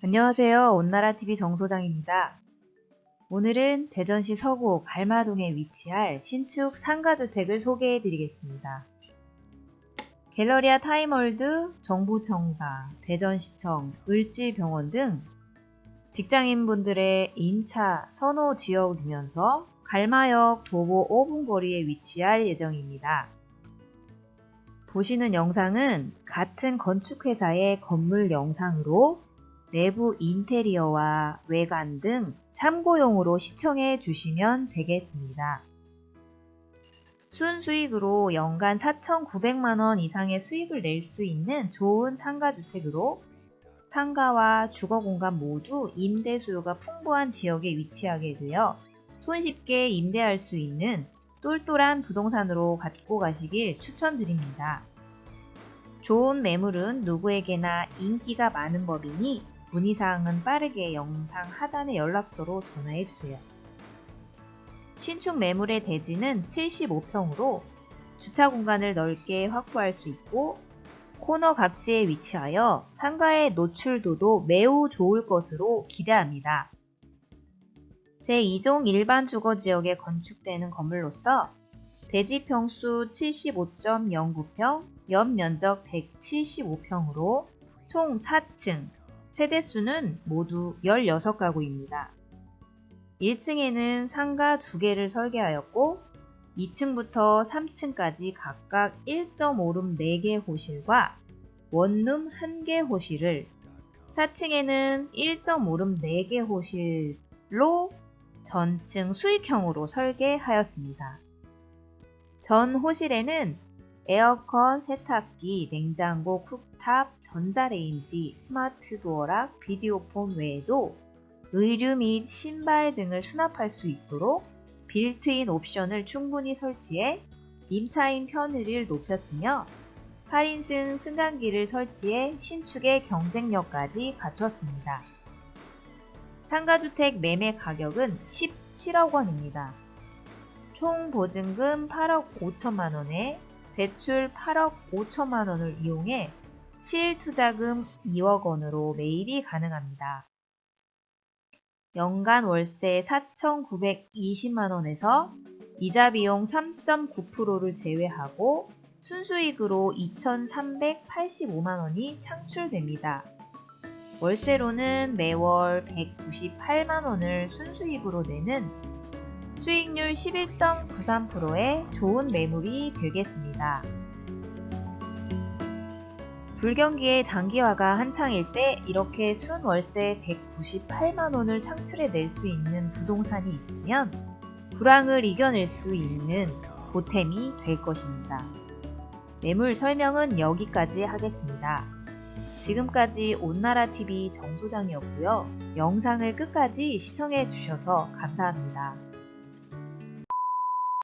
안녕하세요. 온나라TV 정소장입니다. 오늘은 대전시 서구 갈마동에 위치할 신축 상가주택을 소개해 드리겠습니다. 갤러리아 타임월드, 정부청사, 대전시청, 을지병원 등 직장인분들의 인차 선호 지역이면서 갈마역 도보 5분 거리에 위치할 예정입니다. 보시는 영상은 같은 건축회사의 건물 영상으로 내부 인테리어와 외관 등 참고용으로 시청해 주시면 되겠습니다. 순수익으로 연간 4,900만원 이상의 수익을 낼 수 있는 좋은 상가주택으로 상가와 주거공간 모두 임대 수요가 풍부한 지역에 위치하게 되어 손쉽게 임대할 수 있는 똘똘한 부동산으로 갖고 가시길 추천드립니다. 좋은 매물은 누구에게나 인기가 많은 법이니 문의사항은 빠르게 영상 하단의 연락처로 전화해주세요. 신축 매물의 대지는 75평으로 주차 공간을 넓게 확보할 수 있고 코너 각지에 위치하여 상가의 노출도도 매우 좋을 것으로 기대합니다. 제2종 일반 주거 지역에 건축되는 건물로서 대지 평수 75.09평, 연면적 175평으로 총 4층, 세대수는 모두 16가구입니다. 1층에는 상가 2개를 설계하였고 2층부터 3층까지 각각 1.5룸 4개 호실과 원룸 1개 호실을 4층에는 1.5룸 4개 호실로 전층 수익형으로 설계하였습니다. 전 호실에는 에어컨, 세탁기, 냉장고, 쿡 탑, 전자레인지, 스마트 도어락, 비디오폰 외에도 의류 및 신발 등을 수납할 수 있도록 빌트인 옵션을 충분히 설치해 임차인 편의를 높였으며 8인승 승강기를 설치해 신축의 경쟁력까지 갖췄습니다. 상가주택 매매 가격은 17억 원입니다. 총 보증금 8억 5천만 원에 대출 8억 5천만 원을 이용해 실투자금 2억 원으로 매입이 가능합니다. 연간 월세 4,920만 원에서 이자 비용 3.9%를 제외하고 순수익으로 2,385만 원이 창출됩니다. 월세로는 매월 198만 원을 순수익으로 내는 수익률 11.93%의 좋은 매물이 되겠습니다. 불경기의 장기화가 한창일 때 이렇게 순월세 198만 원을 창출해 낼 수 있는 부동산이 있으면 불황을 이겨낼 수 있는 보탬이 될 것입니다. 매물 설명은 여기까지 하겠습니다. 지금까지 온나라TV 정소장이었고요. 영상을 끝까지 시청해 주셔서 감사합니다.